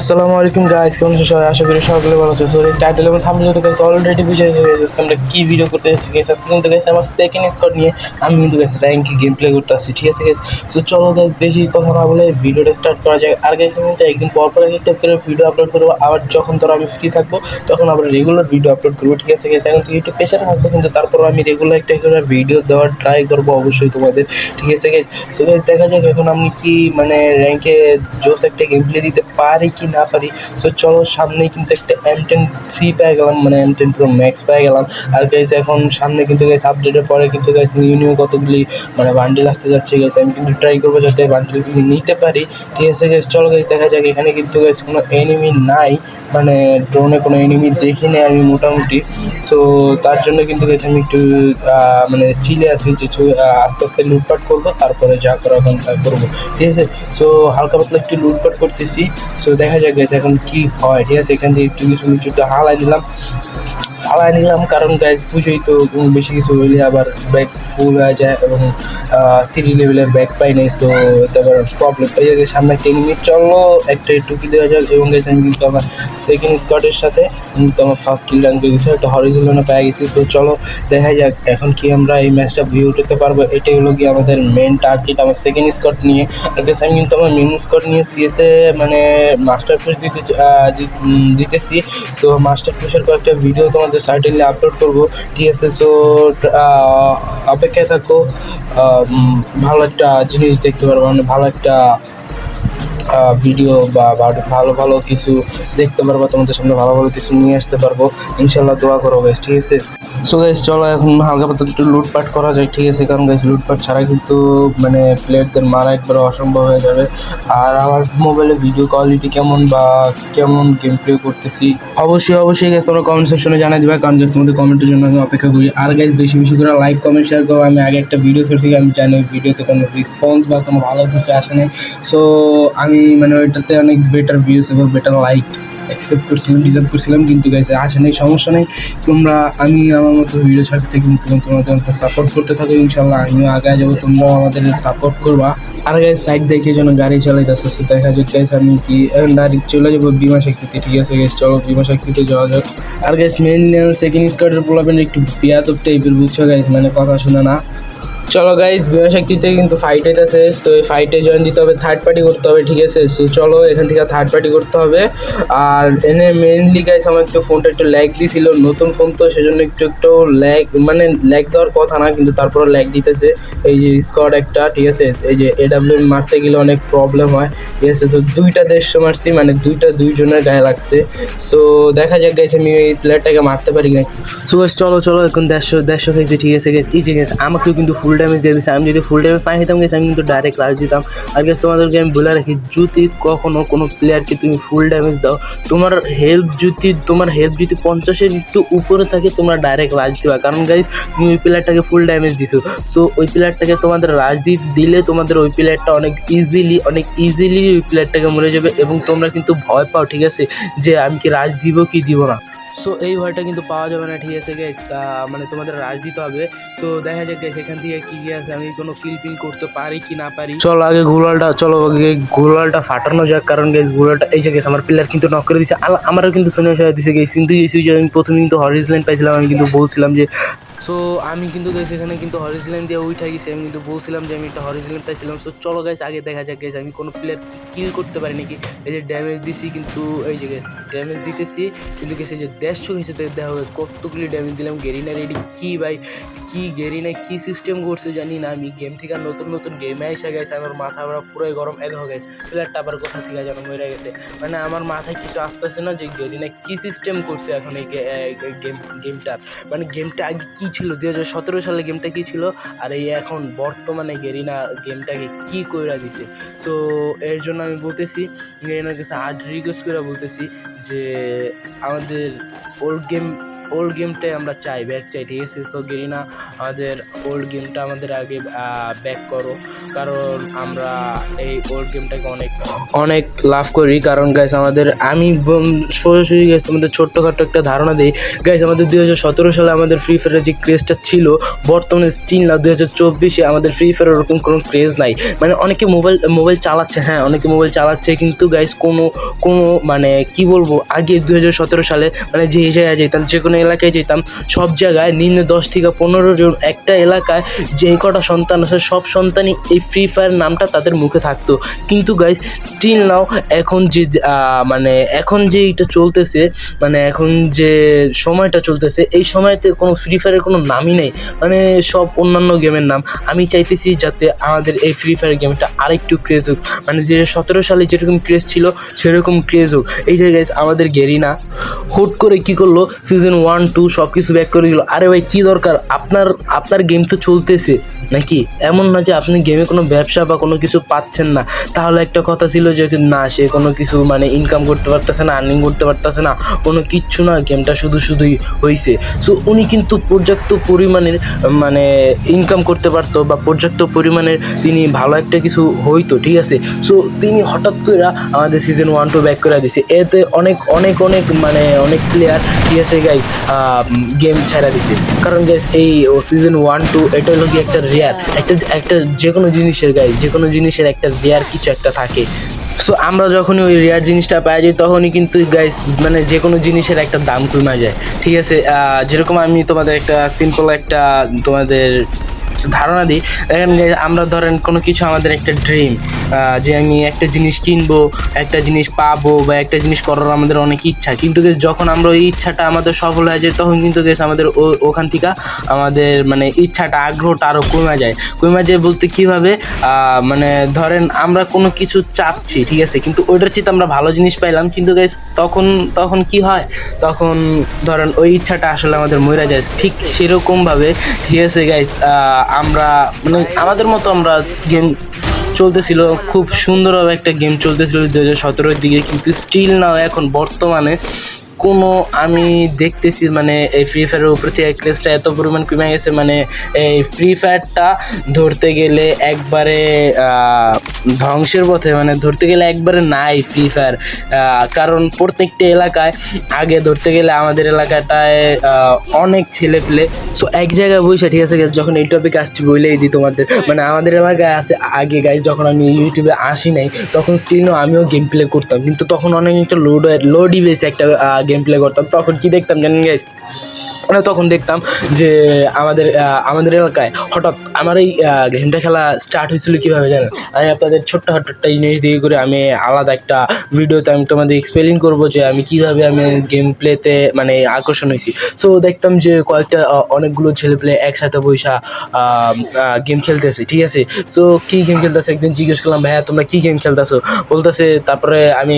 আসসালামু আলাইকুম গাইস কেমন আছো সবাই? আশা করি সকলে ভালো আছো। সো টাইটেল এবং থাম্বনেল তো গাইস অলরেডি বুঝে গেছো guys, আজকে আমরা কি ভিডিও করতে এসেছি গাইস আজকে কিন্তু গাইস আমার সেকেন্ড স্কোয়াড নিয়ে আমি কিন্তু গাইস র্যাঙ্কে গেম প্লে করতে আসছি ঠিক আছে গাইস সো চলো গাইস বেশি কথা না বলে ভিডিওটা স্টার্ট করা যায় আর গাইস আমি কিন্তু একদিন পর পর একটা করে ভিডিও আপলোড করব। আবার যখন ধরো আমি ফ্রি থাকব তখন আবার রেগুলার ভিডিও আপলোড করব ঠিক আছে গাইস এখন তো ইউটিউব পেশার থাকব কিন্তু তারপর আমি রেগুলার একটা করে ভিডিও দেওয়ার ট্রাই করব অবশ্যই তোমাদের ঠিক আছে গাইস সো গাইস দেখা যাক এখন আমি কি মানে র্যাঙ্কে জোস একটা গেম প্লে দিতে পারি কি না পারি। সো চলো সামনে কিন্তু একটা এম টেন থ্রি পেয়ে গেলাম মানে এম টেন প্রো ম্যাক্স পেয়ে গেলাম। আর গাইস এখন সামনে কিন্তু গাইস আপডেটের পরে কিন্তু গাইস নিউ নিউ কতগুলি মানে বান্ডিল আসতে যাচ্ছে গাইস আমি কিন্তু ট্রাই করব যাতে বান্ডিলগুলি নিতে পারি। ঠিক আছে গাইস চলো গাইস দেখা যাক, এখানে কিন্তু গাইস কোনো এনিমি নাই মানে ড্রোনে কোনো এনিমি দেখিনি আমি মোটামুটি। সো তার জন্য কিন্তু গাইস আমি একটু মানে চিলে আসি যে আস্তে আস্তে লুটপাট করব, তারপরে যা করা এখন তা করব। ঠিক আছে? সো হালকা পাতলা একটু লুটপাট করতেছি। সো দেখা যাক গাইস এখন কি হয়? ঠিক আছে এখান থেকে একটু কিছু কিছু হালাই নিলাম ফালাই নিলাম। কারণ গাইজ বুঝোই তো বেশি কিছু হইলে আবার ব্যাগ ফুল হয়ে যায় এবং থ্রি লেভেলের ব্যাগ পাই নাই সো তারপর প্রবলেম এই জায়গায় সামনে একটা মিনিট চলল, একটা টুকি দেওয়া যাক এবং গেছে আমি কিন্তু আমার সেকেন্ড স্কটের সাথে কিন্তু আমার ফার্স্ট কিল রান করে দিচ্ছি একটা হরিজনে পেয়ে গেছি সো চলো, দেখা যাক এখন কি আমরা এই ম্যাচটা ভিউ উঠাতে পারব। এটাই হলো কি আমাদের মেন টার্গেট আমার সেকেন্ড স্কট নিয়ে। গেছে আমি কিন্তু আমার মেন স্কট নিয়ে সিএসএ মানে মাস্টার পুশ দিতে দিতেছি। সো মাস্টার পুশের কয়েকটা ভিডিও তোমাদের সার্টেনলি আপলোড করব। ঠিক আছে সো অপেক্ষায় থাকো। ভালো একটা জিনিস দেখতে পারব। মানে ভালো একটা ভিডিও বা ভালো ভালো কিছু দেখতে পারব, তোমাদের সামনে ভালো ভালো কিছু নিয়ে আসতে পারব। ইনশাল্লাহ দোয়া করো গাইস ঠিক আছে? সো গাইস চলো এখন হালকা পাতলা একটু লুটপাট করা যায় ঠিক আছে? কারণ গাইস লুটপাট ছাড়া কিন্তু মানে প্লেয়ারদের মারা একবার অসম্ভব হয়ে যাবে। আর আমার মোবাইলে ভিডিও কোয়ালিটি কেমন বা কেমন গেম প্লে করতেছি? অবশ্যই অবশ্যই গাইস তোমরা কমেন্ট সেকশনে জানাই দিবে। কারণ গাইস তোমাদের কমেন্টের জন্য আমি অপেক্ষা করি। আর গাইস বেশি বেশি করে লাইক কমেন্ট শেয়ার করো। আমি আগে একটা ভিডিও করছি আমি জানি ভিডিওতে কোনো রেসপন্স বা কোনো ভালো কিছু আসে নাই। সো আমি মানে ওইটাতে অনেক বেটার ভিউস এবং বেটার লাইক অ্যাকসেপ্ট করছিলাম ডিজার্ভ করছিলাম, কিন্তু গাইছে আসে নেই, সমস্যা নেই। তোমরা, আমি আমার মতো ভিডিও ছাড়তে কিন্তু তোমাদের মতো সাপোর্ট করতে থাকো ইনশাল্লাহ আমিও আগে যাব, তোমরাও আমাদের সাপোর্ট করবা। আর গাইজ সাইড দেখে যেন গাড়ি চালাইতেছে দেখা যাক গাইজ আমি কি ডাইরেক্ট চলে যাব বিমা শক্তিতে ঠিক আছে গাইজ চলো বিমা শক্তিতে যাওয়া যাক। আর গাইজ মেনলি সেকেন্ড স্কোয়াডের পোলাবেন একটু বিয়াদব টাইপের বুঝছ গাইজ মানে কথা শুনে না। চলো গাইজ বিমা শক্তিতে কিন্তু ফাইট হইতেছে। সো এই ফাইটে জয়েন দিতে হবে থার্ড পার্টি করতে হবে, ঠিক আছে? সো চলো, এখান থেকে থার্ড পার্টি করতে হবে। আর এনে মেনলি গাইজ আমার একটু ফোনটা একটু ল্যাগ দিছিল, নতুন ফোন তো, সেজন্য একটু একটু ল্যাগ মানে ল্যাগ দেওয়ার কথা না, কিন্তু তারপরে ল্যাগ দিতেছে। এই যে স্কোয়াড একটা, ঠিক আছে? এই যে এডাব্লিউ মারতে গেলে অনেক প্রবলেম হয়, ঠিক আছে? সো দুইটা দেড়শো মারছি মানে দুইটা দুইজনের গায়ে লাগছে। সো দেখা যাক গাইছে আমি এই প্লেয়ারটাকে মারতে পারি নাকি। সো চলো চলো, এখন দেড়শো দেড়শো খেয়েছি ঠিক আছে গাইস এই যে গাইস আমাকেও কিন্তু ফুল ড্যামেজ দিয়ে দিচ্ছে আমি যদি ফুল ড্যামেজ না খেতাম গেছি আমি কিন্তু ডাইরেক্ট রাজ দিতাম। আর গেছে তোমাদেরকে আমি বলে রাখি, যদি কখনো কোনো প্লেয়ারকে তুমি ফুল ড্যামেজ দাও, তোমার হেল্প যদি, তোমার হেল্প যদি পঞ্চাশের একটু উপরে থাকে, তোমরা ডাইরেক্ট রাজ দিবা। কারণ গাইজ তুমি ওই প্লেয়ারটাকে ফুল ড্যামেজ দিছো। সো ওই প্লেয়ারটাকে তোমাদের রাজ দিলে তোমাদের ওই প্লেয়ারটা অনেক ইজিলি অনেক ইজিলি ওই প্লেয়ারটাকে মরে যাবে এবং তোমরা কিন্তু ভয় পাও, ঠিক আছে? যে আমি কি রাজ দিব কি দিব না। সো এই ভয়টা কিন্তু পাওয়া যাবে না, ঠিক আছে গেস মানে তোমাদের রাজ দিতে হবে। সো দেখা যাক গেস এখান থেকে কি কি আছে, আমি কোনো কিল পিল করতে পারি কি না পারি। চলো আগে ঘোলালটা চলো আগে ঘোলালটা ফাটানো যাক, কারণ গেস ঘোলালটা এই যে গেস আমার প্লেয়ার কিন্তু নক করে দিছে। আমারও কিন্তু সোনিয়া সাহেব দিছে গেছে কিন্তু এই যে আমি প্রথমে কিন্তু হরিজ লাইন পাইছিলাম, আমি কিন্তু বলছিলাম যে সো আমি কিন্তু গাইস এখানে কিন্তু হরিস লাইন দিয়ে উঠে গেছি। আমি কিন্তু বলছিলাম যে আমি একটা হরিস লাইন পাইছিলাম। সো চলো গাইস আগে দেখা যাক গাইস আমি কোনো প্লেয়ার কিল করতে পারি নাকি? এই যে ড্যামেজ দিছি কিন্তু, এই যে গাইস ড্যামেজ দিতেছি। কিন্তু গেছে যে দেড়শো হিসেবে দেখা হবে কতগুলি ড্যামেজ দিলাম। গেরিনা রেডি কী ভাই? কি গেরিনা কী সিস্টেম করছে জানি না। আমি গেম থেকে নতুন নতুন গেমে এসে গেছে আমার মাথা আমরা পুরোই গরম। এদ হয়ে গেছে প্লেয়ারটা আবার কোথা থেকে যেন মরে গেছে। মানে আমার মাথায় কিছু আসতেছে না যে গেরিনা কী সিস্টেম করছে এখন এই গেম গেমটার মানে গেমটা আগে কী ছিল? দু হাজার সতেরো সালে গেমটা কী ছিল? আর এই এখন বর্তমানে গেরিনা গেমটাকে কী করে দিছে? সো এর জন্য আমি বলতেছি, গেরিনার কাছে আজ রিকোয়েস্ট করে বলতেছি যে, আমাদের ওল্ড গেম ওল্ড গেমটাই আমরা চাই ব্যাক চাই, ঠিক আছে? সো গেরিনা, আমাদের ওল্ড গেমটা আমাদের আগে ব্যাক করো। কারণ আমরা এই ওল্ড গেমটাকে অনেক অনেক লাভ করি। কারণ গাইস আমাদের, আমি সরাসরি গাইস তোমাদের ছোট্টখাট্ট একটা ধারণা দিই। গাইস আমাদের দুই হাজার সতেরো সালে আমাদের ফ্রি ফায়ারের যে ক্রেজটা ছিল। বর্তমানে স্টিল না দুই হাজার চব্বিশে আমাদের ফ্রি ফায়ার ওরকম কোনো ক্রেজ নাই। মানে অনেকে মোবাইল মোবাইল চালাচ্ছে হ্যাঁ অনেকে মোবাইল চালাচ্ছে, কিন্তু গাইস কোনো কোনো মানে কি বলব, আগে দুই হাজার সতেরো সালে মানে যে জায়গায় যেতাম যে কোনো এলাকায় যেতাম, সব জায়গায় নিম্ন দশ থেকে পনেরো জন একটা এলাকায় যে কটা সন্তান আছে, সব সন্তানই এই ফ্রি ফায়ার নামটা তাদের মুখে থাকতো। কিন্তু গাইস স্টিল নাও এখন যে মানে এখন যে এটা চলতেছে মানে এখন যে সময়টা চলতেছে, এই সময়তে কোনো ফ্রি ফায়ারের কোনো নামই নেই। মানে সব অন্যান্য গেমের নাম। আমি চাইতেছি যাতে আমাদের এই ফ্রি ফায়ার গেমটা আরেকটু ক্রেজ হোক। মানে যে সতেরো সালে যেরকম ক্রেজ ছিল, সেরকম ক্রেজ হোক। এই যে গাইস আমাদের গেরিনা হুট করে কি করল? সিজন ওয়ান টু সব কিছু ব্যাক করে দিল। আরে ভাই, কী দরকার? আপনার আপনার গেম তো চলতেছে। নাকি? এমন না যে আপনি গেমে কোনো ব্যবসা বা কোনো কিছু পাচ্ছেন না। তাহলে একটা কথা ছিল যে না, সে কোনো কিছু মানে ইনকাম করতে পারতেছে না আর্নিং করতে পারতেছে না। কোনো কিচ্ছু না গেমটা শুধু শুধুই হয়েছে সো উনি কিন্তু পর্যাপ্ত পরিমাণের মানে ইনকাম করতে পারতো বা পর্যাপ্ত পরিমাণের তিনি ভালো একটা কিছু হইতো, ঠিক আছে? সো তিনি হঠাৎ করে আমাদের সিজন ওয়ান টু ব্যাক করে দিছে। এতে অনেক অনেক অনেক মানে অনেক প্লেয়ার ঠিক আছে গাইজ গেম ছাড়া দিছে। কারণ গাইজ এই সিজন ওয়ান টু এটা হলো কি একটা রেয়ার একটা একটা যে কোনো জিনিসের গাইজ যে কোনো জিনিসের একটা রেয়ার কিছু একটা থাকে। সো আমরা যখনই ওই রেয়ার জিনিসটা পাই যাই তখনই কিন্তু গাইস মানে যে কোনো জিনিসের একটা দাম কমে যায়। ঠিক আছে? যেরকম আমি তোমাদের একটা সিম্পল একটা তোমাদের ধারণা দিই দেখেন আমরা ধরেন কোনো কিছু আমাদের একটা ড্রিম যে আমি একটা জিনিস কিনবো, একটা জিনিস পাবো বা একটা জিনিস করার আমাদের অনেক ইচ্ছা। কিন্তু যখন আমরা ওই ইচ্ছাটা আমাদের সফল হয়ে যায়, তখন কিন্তু গেছে আমাদের ওখান থেকে আমাদের মানে ইচ্ছাটা, আগ্রহটা আরও কমে যায়। কমে যায় বলতে কীভাবে? মানে ধরেন আমরা কোনো কিছু চাচ্ছি, ঠিক আছে? কিন্তু ওইটার চিন্তা আমরা ভালো জিনিস পাইলাম। কিন্তু গাইস তখন তখন কি হয়? তখন ধরেন ওই ইচ্ছাটা আসলে আমাদের মরে যায়। ঠিক সেরকমভাবে, ঠিক আছে গাইস আমরা মানে আমাদের মতো আমরা গেম চলতেছিল, খুব সুন্দরভাবে একটা গেম চলতেছিল দু হাজার সতেরোর দিকে, কিন্তু স্টিল নাও এখন বর্তমানে কোনো আমি দেখতেছি মানে এই ফ্রি ফায়ারের উপর থেকে ক্রেজটা এত পরিমাণ কমে গেছে মানে এই ফ্রি ফায়ারটা ধরতে গেলে একবারে ধ্বংসের পথে মানে ধরতে গেলে একবারে নাই ফ্রি ফায়ার কারণ প্রত্যেকটা এলাকায় আগে ধরতে গেলে আমাদের এলাকাটায় অনেক ছেলে পেলে সো এক জায়গায় বসে, ঠিক আছে যখন এই টপিক আসছি বলেই দিই তোমাদের মানে আমাদের এলাকায় আছে, আগে গাই যখন আমি ইউটিউবে আসি নাই, তখন স্টিল আমিও গেম প্লে করতাম, কিন্তু তখন অনেক একটা লোড লোডই বেশি একটা গেম প্লে করতাম তখন কি দেখতাম জানেন গাইস মানে তখন দেখতাম যে আমাদের আমাদের এলাকায় হঠাৎ আমার এই গেমটা খেলা স্টার্ট হয়েছিল কীভাবে জানেন? আমি আপনাদের ছোট্ট একটা জিনিস দিয়ে করে আমি আলাদা একটা ভিডিওতে আমি তোমাদের এক্সপ্লেন করব যে আমি কীভাবে আমি গেম প্লেতে মানে আকর্ষণ হয়েছি। সো দেখতাম যে কয়েকটা অনেকগুলো ছেলে প্লে একসাথে বৈশা গেম খেলতেছে, ঠিক আছে? সো কী গেম খেলতেছে একদিন জিজ্ঞেস করলাম, ভাইয়া, তোমরা কী গেম খেলতেছো? বলতেছে, তারপরে আমি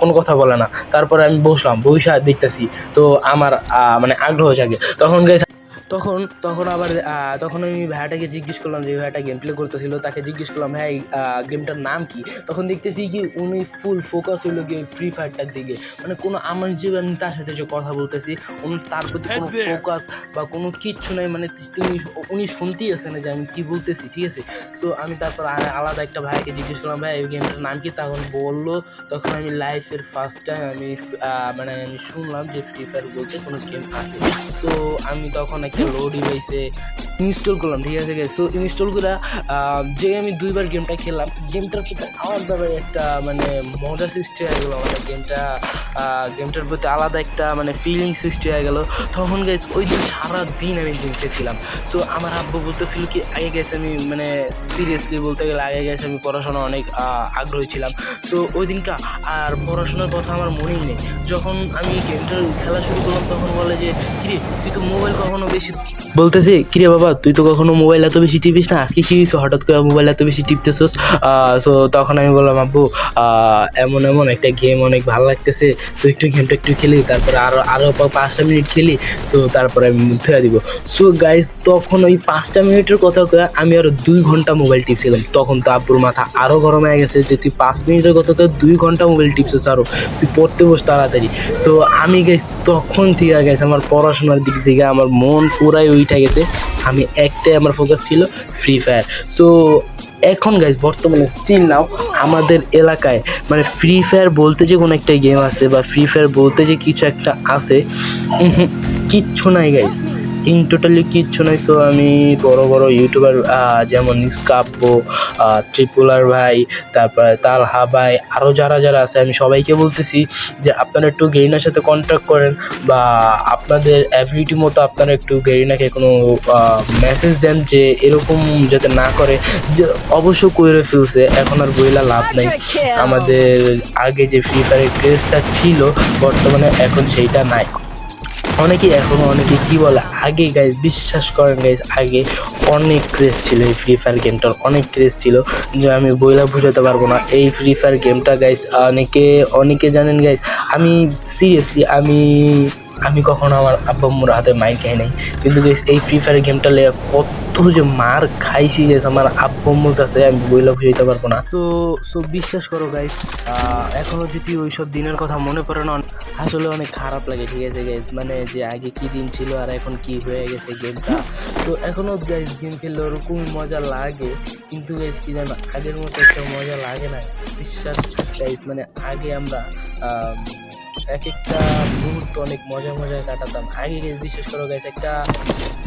কোনো কথা বলে না। তারপরে আমি বসলাম বৈশা দেখতেছি। তো আমার মানে আগ্রহ জাগে তখন গাইস তখন তখন আবার তখন আমি ভাইয়াটাকে জিজ্ঞেস করলাম যে ভাইয়াটা গেম প্লে করতেছিল? তাকে জিজ্ঞেস করলাম ভাই গেমটার নাম কি? তখন দেখতেছি কি উনি ফুল ফোকাস হইল গিয়ে ফ্রি ফায়ারটার দিকে। মানে কোনো আমার যে আমি তার সাথে যে কথা বলতেছি উনি তার প্রতি কোনো ফোকাস বা কোনো কিচ্ছু নাই। মানে তিনি উনি শুনতেই আছে না যে আমি কি বলতেছি ঠিক আছে? সো আমি তারপর আলাদা একটা ভাইকে জিজ্ঞেস করলাম ভাই এই গেমটার নাম কি? তখন বলল তখন আমি লাইফের ফার্স্ট টাইম আমি মানে আমি শুনলাম যে ফ্রি ফায়ার বলতে কোনো গেম আছে। সো আমি তখন লো ডিভাইসে ইনস্টল করলাম, ঠিক আছে সো ইনস্টল করে যে আমি দুইবার গেমটা খেললাম গেমটার প্রতি আলাদা একটা মানে মজা সৃষ্টি হয়ে গেলো মানে গেমটা গেমটার প্রতি আলাদা একটা মানে ফিলিং সৃষ্টি হয়ে গেল। তখন গাইস ওই দিন সারা দিন আমি দেখতেছিলাম সো আমার আব্বু বলতেছিল কি, আগে গেছে আমি মানে সিরিয়াসলি বলতে গেলে আগে গেছে আমি পড়াশোনা অনেক আগ্রহী ছিলাম। সো ওই দিনকা আর পড়াশোনার কথা আমার মনেই নেই। যখন আমি গেমটা খেলা শুরু করলাম, তখন বলে যে, কিরে, তুই তো মোবাইল কখনো বেশি বলতেছি, কিরে বাবা, তুই তো কখনো মোবাইল এত বেশি টিপিস না? আজকে হয়েছে? হঠাৎ করে মোবাইল এত বেশি টিপতেছিস? সো তখন আমি বললাম, আব্বু এমন এমন একটা গেম অনেক ভালো লাগতেছে। সো একটু গেমটা একটু খেলি, তারপরে আরও আরও পাঁচটা মিনিট খেলি। সো তারপরে আমি ধুয়ে দিব। সো গাইজ তখন ওই পাঁচটা মিনিটের কথা কয়ে আমি আরও দুই ঘণ্টা মোবাইল টিপছিলাম। তখন তো আব্বুর মাথা আরও গরম হয়ে গেছে যে, তুই পাঁচ মিনিটের কথা কয়ে দুই ঘণ্টা মোবাইল টিপছিস আরও তুই পড়তে বস তাড়াতাড়ি। সো আমি গাইজ তখন থেকে গেছে আমার পড়াশোনার দিক থেকে আমার মন পুরাই উঠে গেছে। আমি একটাই আমার ফোকাস ছিল ফ্রি ফায়ার সো এখন গাইজ বর্তমানে স্টিল নাও আমাদের এলাকায় মানে ফ্রি ফায়ার বলতে যে কোনো একটা গেম আছে বা ফ্রি ফায়ার বলতে যে কিছু একটা আছে কিচ্ছু নাই গাইজ ইন টোটালি কিচ্ছু নাই সো আমি বড় বড় ইউটিউবার যেমন নিষ্কাব্য ট্রিপুলার ভাই তারপরে তালহা ভাই আরও যারা যারা আছে আমি সবাইকে বলতেছি যে আপনারা একটু গেরিনার সাথে কন্ট্যাক্ট করেন বা আপনাদের অ্যাবিলিটি মতো আপনারা একটু গেরিনাকে কোনো মেসেজ দেন যে এরকম যাতে না করে যে অবশ্য কইরে ফেলছে এখন আর বইলা লাভ নাই। আমাদের আগে যে ফ্রি ফায়ারের ক্রেজটা ছিল বর্তমানে এখন সেইটা নাই। অনেকে এখনও অনেকে কি বলে, আগে গাইজ বিশ্বাস করেন গাইজ আগে অনেক ক্রেজ ছিল এই ফ্রি ফায়ার গেমটার অনেক ক্রেজ ছিল যে আমি বইলা বুঝাতে পারব না। এই ফ্রি ফায়ার গেমটা গাইজ অনেকে অনেকে জানেন গাইজ আমি সিরিয়াসলি আমি আমি কখনো আমার আব্বা আম্মুর হাতে মাইর খাই নাই। কিন্তু এই ফ্রি ফায়ার গেমটা লেগে কত যে মার খাইছি গেছ আমার আব্বা কাছে আমি বইলা বুঝাইতে পারব না। তো সো বিশ্বাস করো গাইজ এখনও যদি ওই সব দিনের কথা মনে পড়ে না আসলে অনেক খারাপ লাগে ঠিক আছে গাইজ মানে যে আগে কি দিন ছিল আর এখন কি হয়ে গেছে গেমটা তো এখনও গাইজ গেম খেললে ওরকম মজা লাগে কিন্তু গাইজ কি জানো আগের মতো একটা মজা লাগে না। বিশ্বাস গাইজ মানে আগে আমরা আম, এক একটা মুহূর্ত অনেক মজা মজা কাটাতাম। আগে গেছ বিশেষ করো গেছে একটা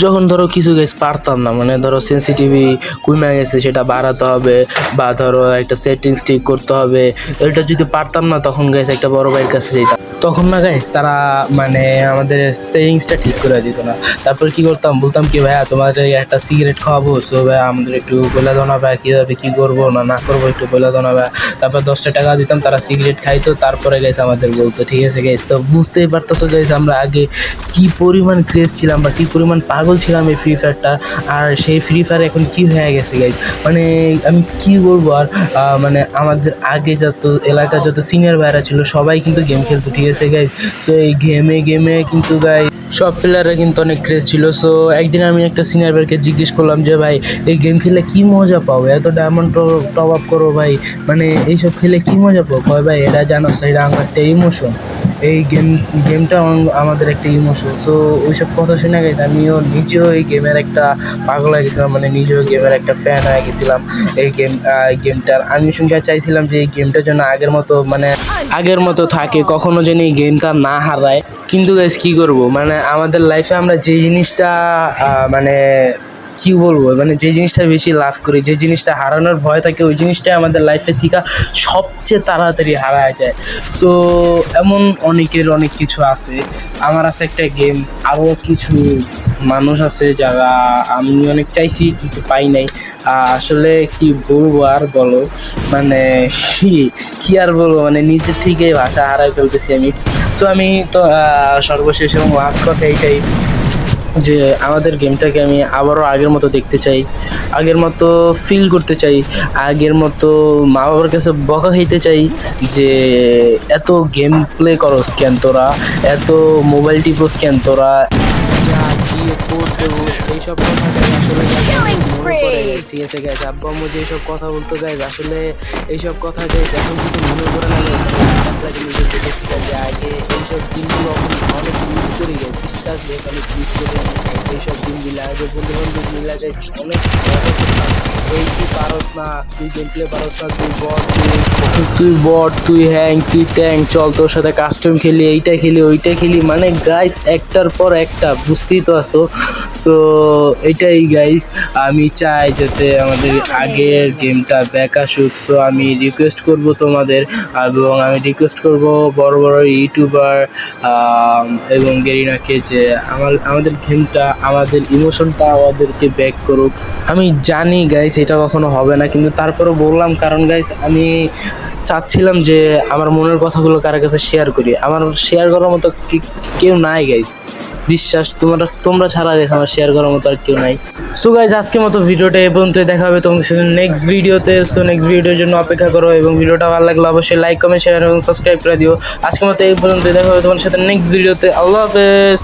যখন ধরো কিছু গেছ পারতাম না মানে ধরো সেন্সিটিভি কমে গেছে, সেটা বাড়াতে হবে, বা ধরো একটা সেটিংস ঠিক করতে হবে, এটা যদি পারতাম না, তখন গেছে একটা বড় ভাইয়ের কাছে যেতাম। তখন না গাইস তারা মানে আমাদের সেভিংসটা ঠিক করে দিত না। তারপর কি করতাম, বলতাম কি, ভাইয়া এই একটা সিগারেট খাওয়াবো সো ভাইয়া, আমাদের একটু বলে দাও না, ভাইয়া, কীভাবে কী করব? না না, করব, একটু বলে দাও না, ভাইয়া। তারপর দশটা টাকা দিতাম, তারা সিগারেট খাইতো, তারপরে গেছে আমাদের বলতো, ঠিক আছে গেছে তো বুঝতেই পারতেছো গাইজ আমরা আগে কি পরিমাণ ক্রেজ ছিলাম বা কি পরিমাণ পাগল ছিলাম এই ফ্রি ফায়ারটা আর সেই ফ্রি ফায়ার এখন কি হয়ে গেছে গাইজ মানে আমি কি বলব, আর মানে আমাদের আগে যত এলাকা যত সিনিয়র ভাইরা ছিল, সবাই কিন্তু গেম খেলতো, ঠিক আছে গাইজ সো এই গেমে গেমে কিন্তু গাই সব প্লেয়াররা কিন্তু অনেক ক্রেজ ছিল। সো একদিন আমি একটা সিনিয়র ভাইকে জিজ্ঞেস করলাম যে, ভাই, এই গেম খেললে কি মজা পাও? এত ডায়মন্ড টপ আপ করো, ভাই। মানে এইসব খেলে কি মজা কয়, ভাই, এটা জানো সেটা আমার একটা ইমোশন এই গেম গেমটা আমাদের একটা ইমোশন সো ওইসব কথা শুনে গেছে, আমিও নিজেও এই গেমের একটা পাগল হয়ে গেছিলাম মানে নিজেও গেমের একটা ফ্যান হয়ে গেছিলাম এই গেম গেমটার আমি শুনতে চাইছিলাম যে এই গেমটা যেন আগের মতো মানে আগের মতো থাকে, কখনো যেন এই গেমটা না হারায়। কিন্তু গাইজ কী করব? মানে আমাদের লাইফে আমরা যে জিনিসটা মানে কি বলব? মানে যে জিনিসটা বেশি লাভ করি, যে জিনিসটা হারানোর ভয় থাকে, ওই জিনিসটাই আমাদের লাইফে থেকে সবচেয়ে তাড়াতাড়ি হারায় যায়। সো এমন অনেকের অনেক কিছু আছে। আমার আছে একটা গেম আরও কিছু মানুষ আছে যারা আমি অনেক চাইছি কিন্তু পাই নাই। আসলে কি বলব আর বলো? মানে কি আর বলব? মানে নিজের থেকে ভাষা হারাই ফেলতেছি আমি। সো আমি তো সর্বশেষ এবং লাস্ট কথা এইটাই যে আমাদের গেমটাকে আমি আবারও আগের মতো দেখতে চাই, আগের মতো ফিল করতে চাই, আগের মতো মা বাবার কাছে বকা খাইতে চাই যে এত গেম প্লে করো স্ক্যান তোরা, এত মোবাইল টিপো স্ক্যান তোরা। যা এইসব কথা guys আসলে guys আমার Killing পড়ে spree! guys, ঠিক আছে গাইজ আব্বু আম্মু যে কথা বলতো গাইজ আসলে এইসব কথা গাইজ এখন কিন্তু মনে পড়ে না guys, আমি খারাপ লাগে নিজের দেখে ঠিক আগে এইসব দিনগুলো অনেক মিস করি গাইজ বিশ্বাস গাইজ অনেক মিস করি এইসব দিনগুলো আগে বন্ধু বান্ধব মিলা গাইজ অনেক এই তুই পারস না তুই পারস না তুই বট তুই বট তুই হ্যাং তুই ট্যাং চল তোর সাথে কাস্টম খেলি এইটা খেলি ওইটা খেলি মানে গাইস একটার পর একটা বুঝতেই তো আছো সো এটাই গাইস আমি চাই যাতে আমাদের আগের গেমটা ব্যাক আসুক সো আমি রিকোয়েস্ট করব তোমাদের এবং আমি রিকোয়েস্ট করব বড় বড় ইউটিউবার এবং গেরিনাকে যে আমার, আমাদের গেমটা আমাদের ইমোশনটা আমাদেরকে ব্যাক করুক। আমি জানি গাইস এটা কখনো হবে না, কিন্তু তারপরেও বললাম, কারণ গাইস আমি চাচ্ছিলাম যে আমার মনের কথাগুলো কারও কাছে শেয়ার করি। আমার শেয়ার করার মতো কেউ নাই গাইস বিশ্বাস, তোমরা তোমরা ছাড়া দেখো আমার শেয়ার করার মতো আর কেউ নাই। সো গাইজ আজকের মতো ভিডিওটা এ পর্যন্ত দেখা হবে তোমাদের সাথে নেক্সট ভিডিওতে সো নেক্সট ভিডিওর জন্য অপেক্ষা করো এবং ভিডিওটা ভালো লাগলে অবশ্যই লাইক কমেন্ট শেয়ার এবং সাবস্ক্রাইব করে দিও। আজকের মতো এই পর্যন্ত দেখা হবে তোমার সাথে নেক্সট ভিডিওতে আল্লাহ হাফেজ।